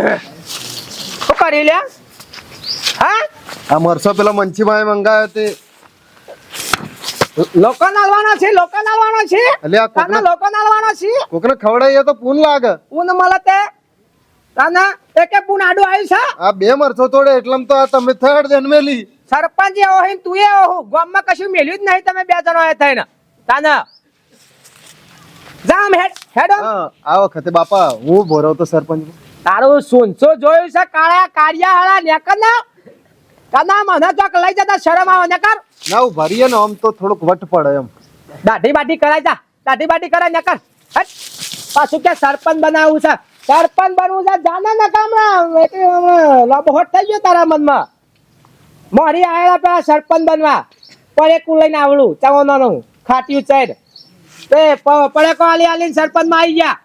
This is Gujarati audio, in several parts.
શું કરી લ્યા હા? આ મરસો પેલા મંચીભાઈ મંગાવ્યો તે. લોકો નાલવાનો છે લોકો નાલવાનો છે? એટલે આ કોકને લોકો નાલવાનો છે? કોકને ખવડાવીએ તો પૂન લાગે. પૂન મળે તે? તાના એકે પૂન આડું આવ્યું છે? આ બે મરસો તોડે એટલમ તો આ તમે થર્ડ જન્મેલી. સરપંચ એવો ને તું એવો હો. ગામમાં કશું મેલ્યું જ નહીં તમે બે જણો થાય થઈને. તાના. જામ હેડ હેડો. આ વખતે બાપા હું ભરો તો સરપંચ તારું સુનસો જોયું છે કાળા કાળિયા હાળા નેકર ના કના મને તો લઈ જતા શરમ આવે નેકર નવ ભરીએ ને આમ તો થોડુંક વટ પડે એમ. દાઢી બાઢી કરાય જા દાઢી બાઢી કરાય નેકર હટ. પાછું કે સરપંચ બનાવવું છે. સરપંચ બનવું છે જાના ને કામડા લબહોટ થઈ ગયો તારા મનમાં. મોરી આયેલા પેલા સરપંચ બનવા. પડે કુ લઈને આવડું ચવોનું ખાટ્યું ચેર તે પડે કો આલી આલીને સરપંચમાં આવી ગયા.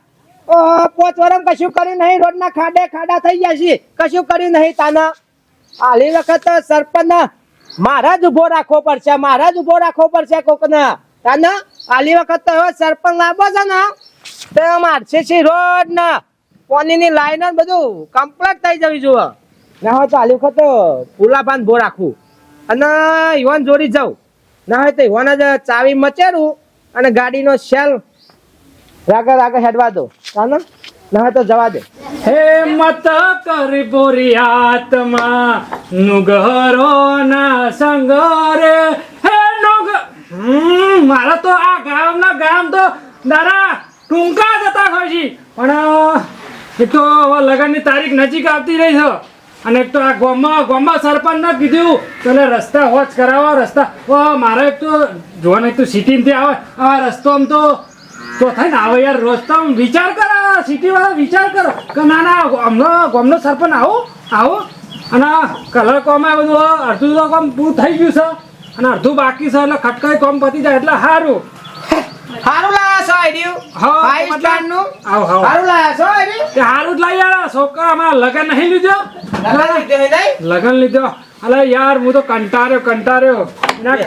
પોચ વરમ કશું કર્યું નહીં, રોડના ખાડે ખાડા થઈ ગયા છે કશું કર્યું નહીં તાના. આલી વખત સરપંચ મારા જ ઊભો રાખવો પડશે મારા જ ઊભો રાખવો પડશે કોકને. તાના, આલી વખત તો સરપંચ લાવવો છે ને, તો મારશે છે રોડ ને પાણીની લાઈન બધું કમ્પ્લીટ થઈ જવી જુઓ ના હોય તો આલી વખત તો બાંધ ભો રાખવું. અને યુવાન જોડી જાઉં. ના હોય તો યુવાન જ ચાવી મચેરું અને ગાડીનો શેલ રાગા રાગા હેડવા દો. તાના ના તો જવા દે. હે મત કરી આત્મા નુગરો ના સંગરે હે નુગ મારા તો આ ગામના ગામ તો દારા ટૂંકા જતા હોય છે. પણ એક તો લગનની તારીખ નજીક આવતી રહી છે. અને એક તો આ ગામમાં સરપંચ સરપંચને કીધું, તને રસ્તા હોચ કરાવો, રસ્તા. મારે એક તો જોવા એક તો સિટીમાંથી આવે. આ રસ્તો આમ તો તો થઈને આવે યાર રોજ આમ વિચાર કરો સિટી વાળા વિચાર કરો કે ના ના અમનો ગામનો સરપંચ આવો આવો. અને કલર કોમ એ બધું અડધું તો કામ પૂરું થઈ ગયું છે. અને અડધું બાકી છે એટલે ખટકાઈ કોમ પતી જાય એટલે સારું સારું લાયા છો આઈડિયું ફાઈવ સ્ટારનું આવો, આવો. હારું લાયા છો આઈડિયું તે સારું જ લઈ યાર છોકરા અમારા લગન નહીં લીધો. લગન લીધો નહીં લગન લીધો. અલે યાર હું તો કંટાળ્યો કંટાળ્યો. ના.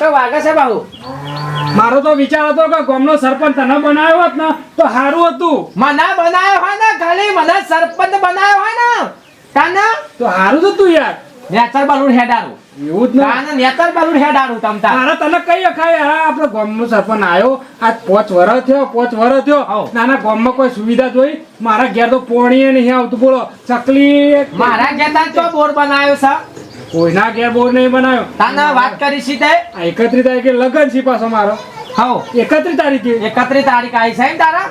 તો વાગે છે બાહુ. મારો તો વિચાર હતો કે ગામનો સરપંચ તને બનાવ્યો હોત ને તો સારું હતું. મને બનાવ્યો હોય ને ખાલી મને સરપંચ બનાવ્યો હોય ને. તને? તો સારું જ હતું યાર. નેતર બાલુર હેડારું એવું જ ને. નેતર બાલુડ હેડારું મારે તને કઈ અખાય હા આપણો ગામનો સરપંચ આવ્યો આજ પાંચ વર્ષ થયો પાંચ વર્ષ થયો. નાના ગામમાં કોઈ સુવિધા જોઈ? મારા ઘેર તો પોણીએ નહીં આવતું બોલો. ચકલી મારા ઘેર તો બોર બનાવ્યો છે. કોઈના ઘેર બોર નહીં બનાવ્યો તાના વાત કરી છી તે. આ એકત્રીસ તારીખે લગન છે પાછો મારો. હાઉ. એકત્રી તારીખે. એકત્રી તારીખ આવી છે ને તારા?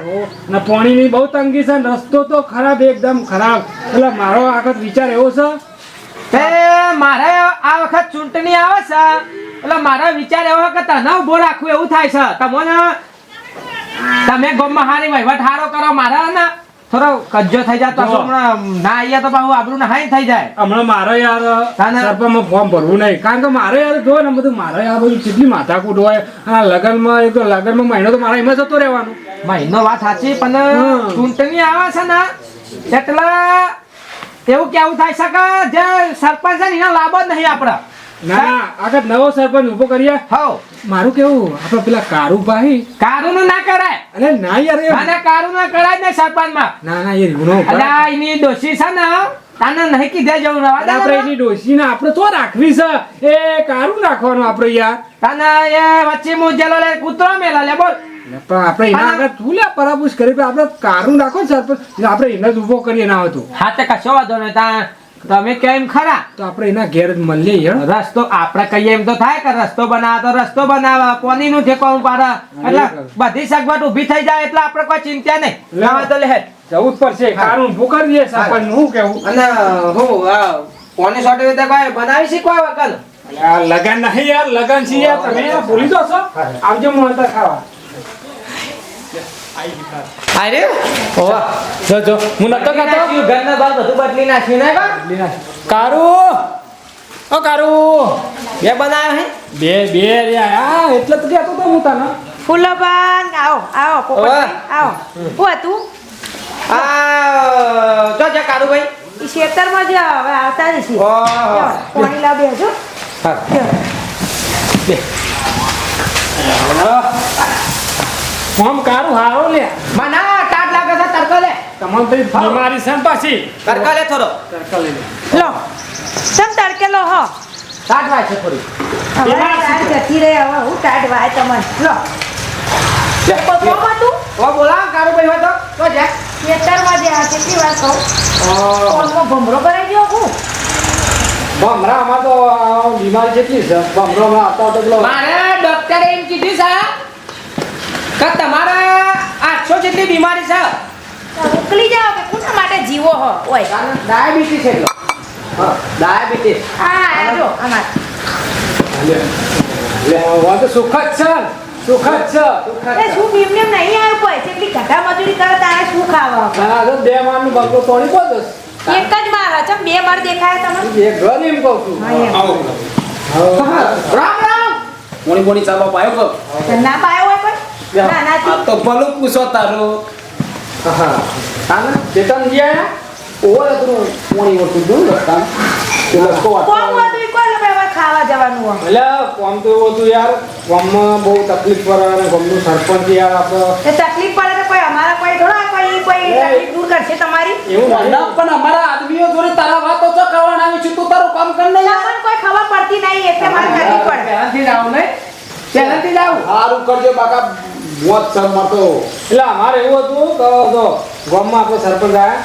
ને પાણીની બહુ તંગી છે ને રસ્તો તો ખરાબ એકદમ ખરાબ. એટલે મારો આખત વિચાર એવો છે. તે મારે આ વખત ચૂંટણી આવે છે. એટલે મારો વિચાર એવો કે તને ઊભો રાખવું એવું થાય છે. તમને તમે ગામમાં હારી વહીવટ હારો કરો મારા ને. થોડો કજ્જો થઈ જાય તો હમણાં ના આવીએ તો પાછું આબરૂ હાઈ થઈ જાય. હમણાં મારે યાર સરપંચમાં ફોર્મ ભરવું નહીં. કારણ કે મારે યાર જો ને બધું મારે યાર બધું કેટલી માથાકૂટ હોય. અને લગનમાં એક લગનમાં મહિનો તો મારા એમાં જતો રહેવાનું. મહિનો વાત સાચી પણ. ચૂંટણી આવે છે ને એટલે એવું કેવું થાય છે કે જે સરપંચ છે એના લાભ જ નહીં આપણે. ના ના આગળ નવો સરપંચ ઊભો કરીએ. હો મારું કેવું? આપણે પેલા કારું ના કરાય. અરે ના યાર એ કારું ના કરાય ને સરપંચમાં. ના ના એ ગુનો અલ્યા એની ડોશી છે ને તાને નહીં કીધે જવું રવા આપણે ને. એની ડોશીને આપણે તો રાખવી છે. એ કારું રાખવાનું આપણે યાર. તાને એ વચ્ચે મુજેલો લે કૂતરો મેલા લે બોલ. આપણે એના આગળ તું લે પરાપુસ કરી આપણે કારું રાખો ને સરપંચ. આપડે આપણે એને જ ઊભો કરીએ ના હતું હા તે કશો વાંધો નહીં તા તમે કેમ ખરા. તો આપણે એના ઘેર જ મળીએ રસ્તો આપણે કહીએ એમ તો થાય કે રસ્તો બનાવે તો રસ્તો બનાવવા પાણી નું ઠેકાણું પાડે. એટલે બધી સગવડ ઊભી થઈ જાય એટલે આપણે કોઈ ચિંતા નહીં. લાવા તો લે જવું જ પડશે. કારું ઉભું કરી દઈએ સરપંચ હું કેવું? અને હું આ પાણી સોટી રીતે કોઈ બનાવી શીખવા આ લગન નહીં યાર લગન છે યાર. તમે ભૂલી જશો? આવજો મોહનતા ખાવા. અરે ઓવા જો જો. હું નતો ખાતો? ઘરના બાર બધું બદલી નાખ્યું ને કા? કારુ? ઓ કારુ? બે બનાવ હે? બે બે રે આ એટલે તો કહેતો તો હું તને. ફૂલબાન આવો આવો પોપટભાઈ આવો. હું હતું આ જો જો કારુભાઈ. ખેતરમાં જ હવે આવતા જ છીએ. ઓહો. પાણી લાવી હા. આમ કારું હારો લે. મના ટાટ લાગે છે તડકો લે. તમને તો બીમારી છે પાછી. તડકા લે થોડો. તડકા લે. લો. તમ તડકે લો હો. ટાટ વાય છે થોડી જતી રહે હવે હું ટાઢ વાય તમને. લો. તું ઓ બોલા કારો ભાઈ હોય તો. તો જા. ખેતરમાં જે આ કેટલી વાર કહું ફોનમાં ભમરો ગયો હું. ભમરા આમાં તો બીમારી જેટલી છે. ભમરો આવતા આવતા મારે ડોક્ટરે એમ કીધું છે કે તમારે આઠસો જેટલી બીમારી છે? ઉકલી જાઓ કે કોના માટે જીવો હો? ઓય. ડાયાબિટીસ છે એટલો ડાયાબિટીસ. હા આ જો અમાર લે લે વાં તો સુખ જ છે. સુખ જ છે. એ શું ભીમને નહીં આવ્યું કોઈ? એટલી ઘટા મજૂરી કરે તારે શું ખાવા ના તો બે મારનું બંગલો તોડી બોલ એક જ માર ચમ બે માર દેખાય તમને? એક ઘર એમ કહું છું. આવો રામ રામ. મોણી મોણી ચાબા પાયો કો ના પાયો આ ના તો. ભલું પૂછો તારું. હા તાને ચેતન ગયા ઓવર હતું મોણી ઓછું દૂર રસ્તા પેલો કો કોમ હતું કોઈ લે હવે ખાવા જવાનું એટલે કોમ તો એવું હતું યાર કોમમાં બહુ તકલીફ પડે અને ગમનું સરપંચ યાર આપણે એ તકલીફ પડે તો કોઈ અમારા કોઈ થોડા કોઈ કોઈ તકલીફ દૂર કરશે તમારી? એવું ના પણ અમારા આદમીઓ જોડે તારા વાતો તો કરવાના આવી છે તું તારું કામ કર ને યાર તમને કોઈ ખબર પડતી નહીં એટલે મારે તકલીફ પડે. પહેલાથી જ આવું નહીં પહેલાથી જ આવું. સારું કરજો બાકા. મોત સર મારતો એટલે અમારે એવું હતું કે જો ગામમાં આપણે સરપંચ આવ્યા?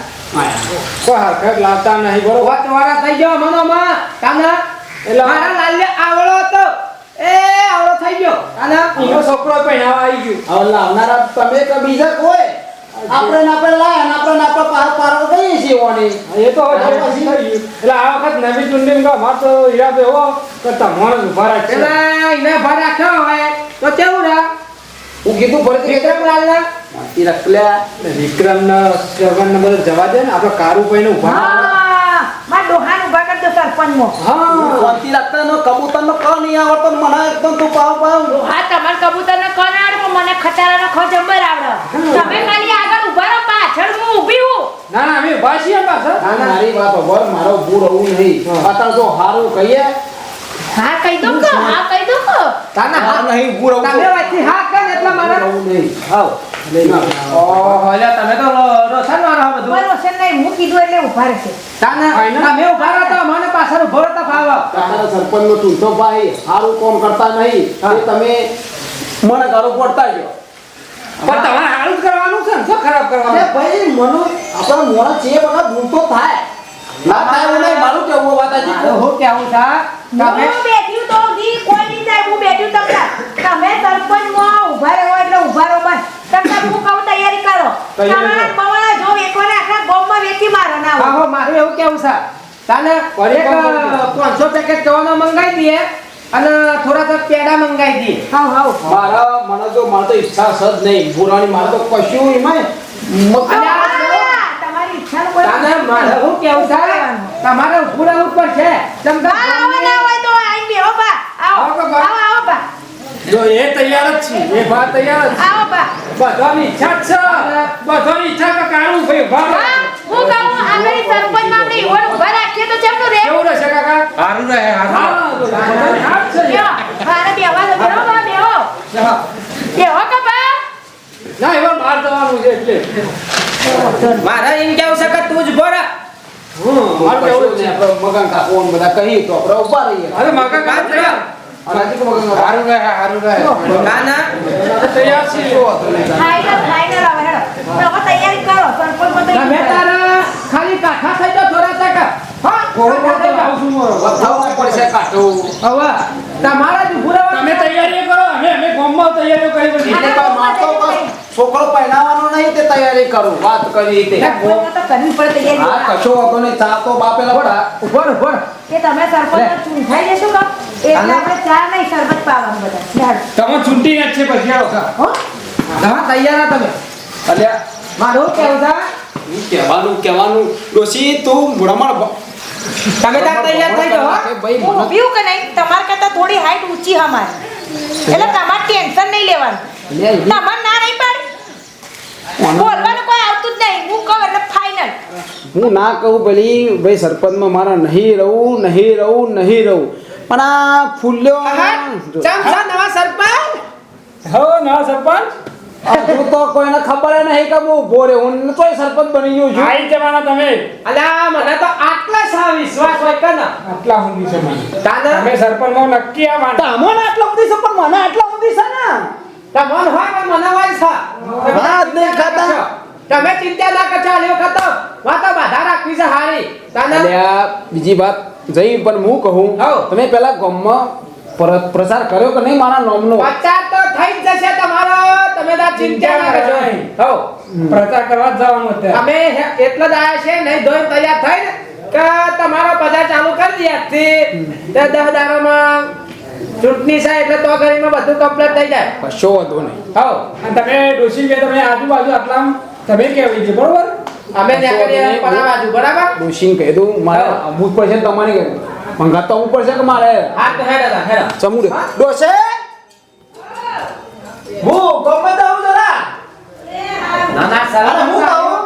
કોઈ હરકત લાવતા નહીં બરોબર? વાત વાળા થઈ ગયો મનો માં કાના? એટલે મારા લાલ્ય આવળો હતો. એ આવળો થઈ ગયો કાના? એનો છોકરો પહેણાવા આવી ગયો. હવે લાવનારા તમે કે બીજા કોઈ. આપણે ના આપણે લાય ના આપણે ના આપણે પાર પાર ગઈ છે ઓની. એ તો હવે પછી? એટલે આ વખત નવી ચૂંટણી કા માર તો ઈરાદો એવો કે તમારે જ ઊભા રાખે એટલે ઈને ભરા રાખ્યો હોય? તો કેવું રા? હું કીધું ફરીથી વિક્રમ લાલના? માટી રખલ્યા. વિક્રમ ને શ્રવણ ને બધા જવા દે ને આપણે કારુભાઈ ને ઊભા રાખો. ડોહાન ઊભા કરી દો સરપંચમાં. હા. શાંતિ રાખતા નો કબૂતર નો ક નહીં આવડતો મને એકદમ તું પાવ પાવ. હા તમાર કબૂતર ને કોણ આવડે પણ મને ખટારાનો ખો જબર આવડે. તમે ખાલી આગળ ઊભા રહો પાછળ હું ઊભી હું. ના ના અમે ઊભા છીએ પાછા ના ના મારી વાત હોભળ મારો ભૂ રહું નહીં. અત્યારે જો હારું કહીએ હા કહી દો કે હા કહી દો કે. કાના હા નહીં ભૂ રહું. તમે વાંચી હા કર એટલે મારા. રહું નહીં હાવ ઓહો એટલે તમે તો રોશન વાળા હા બધું. રોશન નહીં હું કીધું એટલે ઊભા રહેશે તાના? તમે ઊભા રહો તો મને પાછળ ઊભો રહો તો ફાવ તારા સરપંચ નો ચૂંટો ભાઈ સારું કામ કરતા નહીં. હા. એ તમે મને ગાળો પડતા જો પણ તમારે જ કરવાનું છે ને ખરાબ કરવાનું? ભાઈ મનો આપણા મોણા છે બધા ભૂલ તો થાય. ના થાય એવું નહીં મારું કેવું હજી હું કેવું છે? તમે બેઠ્યું તો દી કોઈ નહીં થાય હું બેઠ્યું તમને. તમે સરપંચમાં ઊભા રહો એટલે ઊભા રહો બસ. તમને હું કહું તૈયારી કરો. તમારા. બવાળા જો એકવારે આખા ગામમાં વેચી મારો ના હા હો મારું એવું કેવું છે? તાને એક કોણ બોલતું? પાંચસો પેકેટ કવાનો મંગાઈ દઈએ અને થોડા તો પેડા મંગાઈ દઈએ. હા હા. મારા મને તો મારે તો ઈચ્છા છે જ નહીં. પુરાણી મારે તો કશું એમાં મગજ અને આ હા, તમારી ઈચ્છાનું કોઈ તાને મારે શું કેવું છે તમારે ઉભું રહેવું પડશે જેમ આવો ના હોય તો આઈને બેહો બા. આવો. આવો આવો આવો બા. જો એ તૈયાર જ છે એ ભા તૈયાર જ છે. આવો બા. બધાની ઈચ્છા છે. બધાની ઈચ્છા કે કારું ભાઈ ઊભા હા હું કહું આગળ સરપંચમાં આપણે ઈવોને ઊભા રાખીએ તો કેમનું રે? કેવું રહેશે કાકા? સારું રહે હા બધાની હાથ છે. બેહો મારે દો બેહો બા બેહો બેહો કે બા ના એવા બહાર જવાનું છે એટલે. મારા એમ કેવું છે કે તું જ ભરા હમ મારે છે. મગન કાકો બધા કહી તો આપણે ઊભા રહીએ. અરે તૈયાર મગન કાકા સારું રહે સારું રહે. કાના આપણે તૈયાર છીએ. તૈયારી કરો સરપંચમાં તારા ખાલી કાઠા થઈ થોડા ટકા હા તમારે જ તમે તૈયારી કરો અમે અમે ગામમાં તૈયારીઓ કરી બધી એટલે કોઈ મારતો બસ છોકરો પહેરાવાનો નહીં તે તૈયારી કરું. વાત કરી તે કરવી પડે હા કશો વાંધો નહીં ચા તો બાપે રહો. કે તમે સરપંચ ચૂંટાઈ જશો કા? એટલે આપણે ચા નહીં શરબત પાવાનું બધા. તમે ચૂંટી જ છે પછી આવો. હો. હા? તૈયાર તમે. અલ્યા મારું કેવું છે? હું કહેવાનું કહેવાનું ડોશી તું ભૂણામાં તમે તાર તૈયાર થઈ જાઓ હો. ભાઈ હું કે નહીં? તમાર કરતા થોડી હાઈટ ઊંચી હમાર એટલે તમારે ટેન્શન નહીં લેવાનું. તમાર ના નહીં બોલવાનું કોઈ આવતું જ નહીં. હું કહું એટલે ફાઇનલ હું ના કહું ભલી ભાઈ સરપંચમાં મારા નહીં રહું નહીં રહું નહીં રહું. પણ આ ફૂલ્યો નવા સરપંચ. હો નવા સરપંચ? હજુ તો કોઈને ખબર નહીં કે હું ઊભો રહ્યો. હું તોય સરપંચ બની ગયો છું. આઈ જવાના તમે? અલ્યા મને તો આટલા સા વિશ્વાસ હોય કે ના? આટલા સુધી છે મને. તાના? તમે નક્કી આટલા છે પણ મને આટલા સુધી છે ને. તમોન હોય કે મને હોય છે. હા, નહીં ખાતા. તમે ચિંતા ના કરજો આલી વખત તો વાતો બાધા રાખવી છે હારી. તાના બીજી વાત જઈ પણ હું કહું. તમે પેલા ગામમાં પર- પ્રચાર કર્યો કે નહીં મારા નામનો? પ્રચાર તો થઈ જ જશે તમારો. તમે તાર ચિંતા ના કરજો હો પ્રચાર કરવા જવાનું અત્યારે. અમે એટલા જ આયા છે નહીં ધોઈ તૈયાર થઈ કે તમારો બજાર ચાલુ કરી છે તે દસ દાડામાં ચૂંટણી છે એટલે તો ઘડીમાં બધું કમ્પ્લીટ થઈ જાય. કશો વાંધો નહીં. હો અને તમે ડોસી કે તમે આજુબાજુ આટલા તમે કેવી છે બરોબર? અમે ત્યાં કરીએ પરાબાજુ બરાબર? ડોશીને કહી દઉં મારે અમુક પડશે તમારે કહી મંગા તો ઉપર પડશે કે મારે? હા તો હેડા હેડા. સમુડે ડોસે હું ગમે તો આવું જરા. ના ના અરે હું કહું?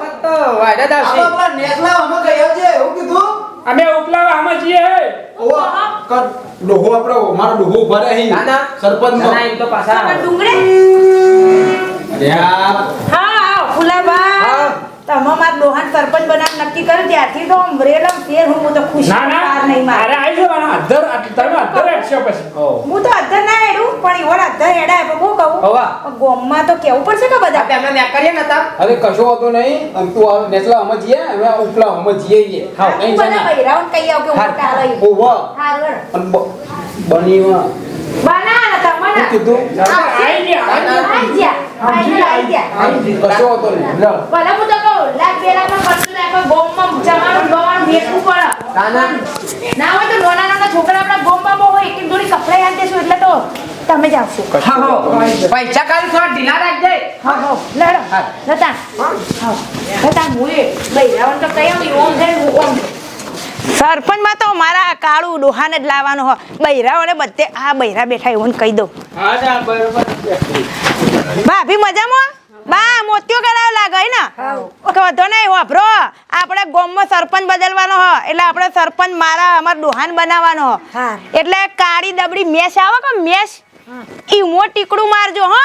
વાયદા દાવશી. આપણે નેસલા અમે કહી આવજે એવું કીધું અમે ઉપલા આમાં છીએ હે ઓવો, કર આપણે મારો ડોહો ભરે હી ના સરપંચ નો ના, એમ તો પાછા ડુંગળે? અરે હા હા ફુલાબા. તમે મારા ડોહાન સરપંચ બનાવ નક્કી કર્યું ત્યારથી તો રેલમ ફેર હું હું તો ખુશ ના ના નહીં મારે. અરે આવી જવાના અધર તમે અધર એડશો પછી. હું તો અધર ના એડું પણ ઈવન અધર હેડાય પણ હું કહું હવા. ગોમમાં તો કેવું પડશે કે બધા? આપણે અમે કરીએ ને તાર અરે કશો હતો નહીં અમ તું આ નેસલા અમે જઈએ અમે ઉપલા અમે જઈએ હા, નહીં જાના. બૈરાઓને કહી આવ કે હું હા. ટાળાઈ ઓવો, હારું અને બ- બનીમાં. બના ને તમને કીધું? આઈ ગયા આઈ ગયા. આઈ ગયા. કશો હતો નહીં. ભલે હું તો લાખ બે ખર્ચો વેચવું પડે ના, હોય તો નાના નાના છોકરા આપણા ગોમમાં બહુ હોય એક એક જોડી કપડાં આલી દેશું એટલે તો તમે જ આવશો. પૈસા કાઢી થોડા ઢીલા રાખજે. હા હા. લડો. લતા. લતા હું બૈરાવન તો કઈ આવું ઓમ છે ઓમ સરપંચમાં તો મારા કાળું ડોહાને જ લાવવાનો હોય. બૈરાઓને બધે આ બૈરા બેઠા એવું કહી દઉં. ભાભી મજામાં? બા મોતિયો કરાવ લાગે ને? કે વધો નહીં વાપરો. આપણે ગોમમાં સરપંચ બદલવાનો હો. એટલે આપણે સરપંચ મારા અમાર ડોહાન બનાવવાનો હો. એટલે કાળી દબડી મેશ આવે કે મેશ ઈ મો ટીકડું મારજો હો.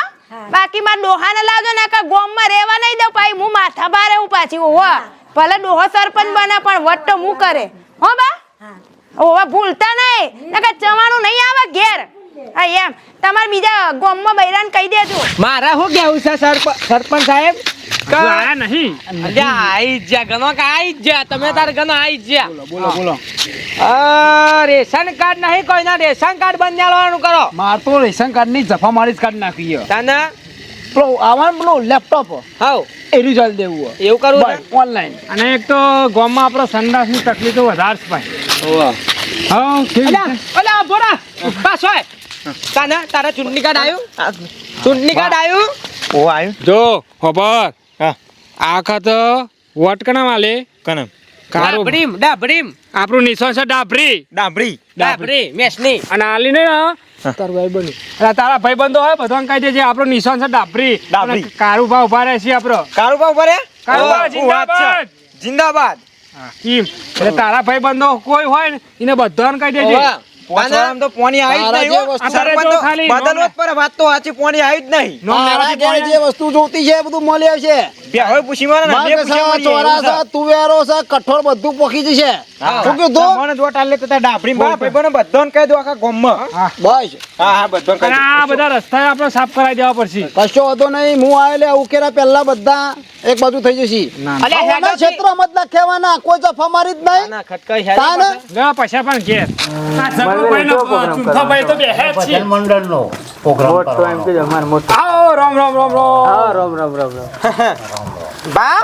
બાકી માર ડોહાને લાવજો ને કે ગોમમાં રહેવા નહીં દઉં પાઈ હું માથા બારે હું પાછી હો ભલે ડોહો સરપંચ બના પણ વટ તો હું કરે. હો બા. ઓવા ભૂલતા નહીં. નકર જવાનું નહીં આવે ઘેર. હા એમ. તમારે બીજા ગોમમાં બૈરાન કહી દેજો. મારા શું ગયા છે સરપંચ સાહેબ? કે- આયા નહીં? અલ્યા, આઈ જ જા ગણો કે આઈ જ જા તમે તાર ગનો આઈ જ જા બોલો બોલો અ, રેશન કાર્ડ નહીં કોઈના રેશન કાર્ડ બંધાવવાનું કરો. માર તો રેશન કાર્ડની જફા મારી જ કાર્ડ નાખી તને? પેલો આવવાનું પેલો લેપટોપ હાઉ. એ રિઝલ્ટ દેવું એવું કરવું? ઓનલાઈન અને એક તો ગામમાં આપણો સંડાસની તકલીફો વધારે છે ભાઈ. હા કેવી અલ્યા, અલ્યા, ભોળા, પાછો તને તારા ચૂંટણી કાર્ડ આવ્યું? ચૂંટણી કાર્ડ આવ્યું? જો ખબર? આ વખત વોટ કના માલે કને? કારો. ડાભડીમ ડાભડીમ આપણું નિશાન છે ડાભરી ડાબરી. ડાભડી મેસની. અને આલી ને તારું ભાઈ બની અરે તારા ભાઈ બંધો હોય બધાને કહી દેજે આપણો નિશાન છે ડાભરી ડાભરી. અને કારું ભાવ ઊભા રહે છે આપણો કારુબા ઉપર કારુબા જિંદાબાદ. જિંદાબાદ. એમ એટલે તારા ભાઈ બંધો કોઈ હોય ને એને બધાને કહી દેજે. પોચવાળામાં તો પોણી આવી જ નહીં વસ્તુ- સરપંચ અત્યારે તો તો ખાલી બદલવો જ પડે વાત તો સાચી પોણી આવી જ નહીં. નોમ લેવાથી તારા ઘેર જે વસ્તુ જોતી છે એ બધું મળી આવશે. હવે પૂછી મારે છે. તુવેરો છે કઠોળ બધું પોખી જશે. શું કીધું? તમને જ વોટ તો તાર ડાભરી માં ભાઈબંધો બધાને કહી દો આખા ગામમાં. બસ. હા હા બધાને કહી આ બધા રસ્તા આપણે સાફ કરાવી દેવા પડશે. કશો હતો નહીં હું આવેલે ઉકેરા પહેલા બધા એક બાજુ થઈ જશે. અલ્યા, આવાના હેડો ક્ષેત્રો મત કોઈ જફા મારી જ નહીં. ના, ખટકાઈ હેડો તાને? પૈસા પણ ઘેર. આ જગુભાઈનો ચૂંથાભાઈ તો બેહે જ છે. મંડળનો પ્રોગ્રામ આવો રામ રામ રામ રામ. બા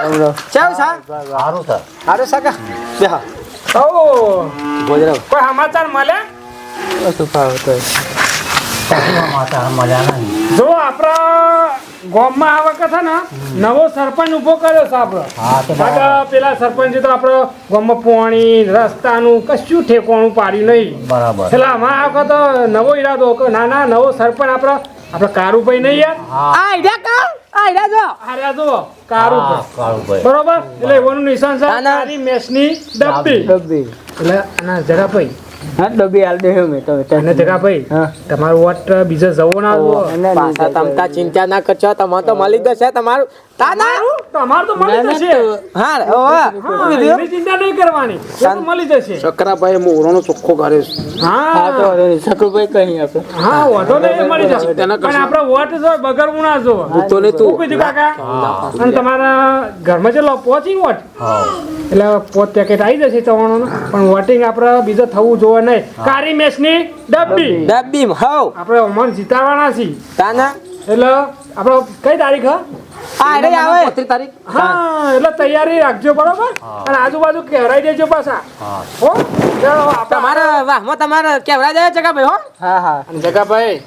કેવું છે? સારું છે. હારું છે કે? બેહો. ઓ કોઈ સમાચાર મળે? માતા મળ્યા નહીં જો આપણા ગામમાં આ વખત ને નવો સરપંચ ઊભો કર્યો છે આપણો. પેલા સરપંચે તો આપણો ગામમાં પાણી રસ્તાનું કશું ઠેકોણું પાડ્યું નહીં. બરાબર. એટલે આમાં આ વખત નવો ઈરાદો ના ના નવો સરપંચ આપણો આપણે કારુભાઈ નહીં યાર. આ આઈડિયા કા? જો. કારુભાઈ. બરોબર? એટલે એવાનું નિશાન છે. કાળી મેસની ડબ્બી એટલે આના જરા ભાઈ હા ડબ્બી હાલ દે મેં તો અને જગાભાઈ તમારો વોટ બીજો જવો ના જવો પાછા તમતા ચિંતા ના કરશો તમારે તો મળી જશે તમારું તાના! તમારું તો મળી જશે. હા હા, ચિંતા નહીં કરવાની. તો મળી જશે. શકરાભાઈ મોરોનો ચોખ્ખો કરે છે. હા. શકુભાઈ કહી આપે. હા વાંધો નહીં મળી જશે. પણ આપણે વોટ જો બગડવું ના જો. તો ને શું કીધું કાકા? અને તમારા ઘરમાં ચેટલો પહોંચી વોટ. એટલે પોત પેકેટ આવી જશે ચવાણો પણ વોટિંગ આપણે બીજો થવું જોવે નહીં. કારી મેસની ડબ્બી. ડબ્બી. હવ. આપણે અમર જીતાવાના છીએ તાના? એટલે આપણે કઈ તારીખ હા? એટલે આવે. તારીખ. હા એટલે તૈયારી રાખજો બરોબર? અને આજુબાજુ કહેરાઈ દેજો પાછા. હો. ચાલો તમારે વાહમાં તમારે કેવરા જાય જગાભાઈ હો? હા હા. અને જગાભાઈ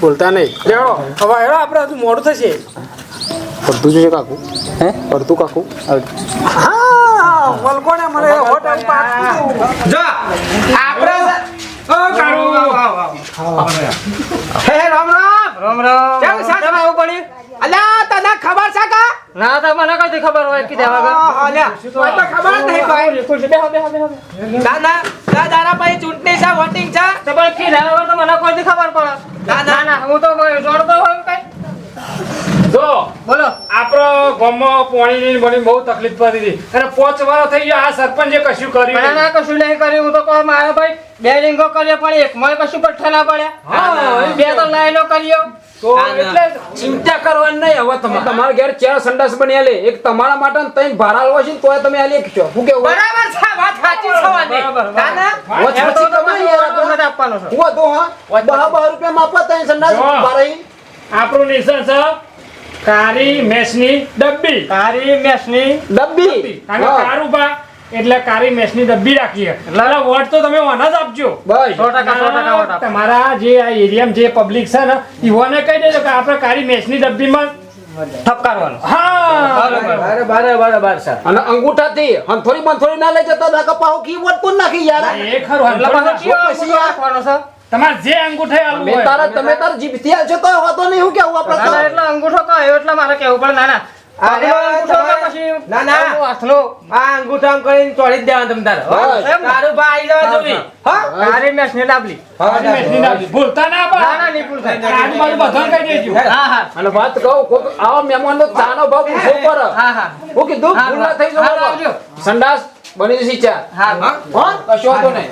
બોલતા નહીં. લેવડો હવે હેડો આપણે હજુ મોડું થશે. પડતું જોઈએ કાકુ. હે? પડતું કાકુ. હા. વલકોને મને હોટ એમ પાછું જો આપણે ઓ કાળુ હે રામ રામ. રામ રામ. કેવું છે આવું પડ્યું? અલ્યા તને ખબર છે કા? ના તો મને કઈ ખબર હોય કે દેવા અલ્યા. કોઈ તો ખબર નહીં કોઈ બેહો બેહો બેહો ના ના ના દારા ભાઈ ચૂંટણી છે વોટિંગ છે? તો પણ કી ના તો મને કોઈ ખબર પડે. ના ના. હું તો જોડતો હોઉં કઈ. જો બોલો. આપણો ગામમાં પાણીની બની બહુ તકલીફ પડી હતી. અને પાંચ વાર થઈ ગયા. આ સરપંચે કશું કર્યું ના કશું નહીં કર્યું. હું તો કહું મારા ભાઈ બે રિંગો કર્યો પણ એક માં કશું પઠ્ઠા ના પડ્યા. બે તો લાઈનો કર્યો. તો એટલે ચિંતા કરવાની નહીં. હવે તમે તમારા ઘેર ચાર સંડાસ બની આલે. એક તમારા માટે ત્રણ ભાડા લો છે તોય તમે આલી છો. શું કેવું બરાબર છે. વાત સાચી છે વાંધી. ના? ના વચ તો કમાઈ યાર તો નથી આપવાનો છે હું હતો હા દહ બાર રૂપિયા માપવા ત્રણ સંડાસ ભરાઈ આપણું નિશાન છે કારી મેસની ડબ્બી. કારી મેસની ડબ્બી. અને કારું હા. એટલે કારી મેસની ડબ્બી રાખીએ. એટલે વોટ તો તમે ઓના જ આપજો. બસ. સો ટકા સો ટકા વોટ આપો. તમારા જે આ એરિયામાં જે પબ્લિક છે ને ઈવોને કહી દેજો કે આપણે કારી મેસની ડબ્બીમાં ઠપકારવાનો. હા. બરાબર બરાબર બરાબર સર અને અંગૂઠાથી હંથોડી બંથોડી ના લઈ જતા ના કીબોર્ડ કોણ નાખી યાર? એ ખરું. એટલે પાછો આ- તમારે જે અંગૂઠે આલવું હોય. તારા તમે તાર જીભથી આલશો તો હોતો નહીં હું કેવું આપણે ના, ના, તો? એટલે અંગૂઠો કહ્યો એટલે મારે કેવું પડે? ના ના. ના, ના. ને? ના ના ના ના. સંડાસ બની જશે ચાર હા. હા? કશો વાંધો નહીં.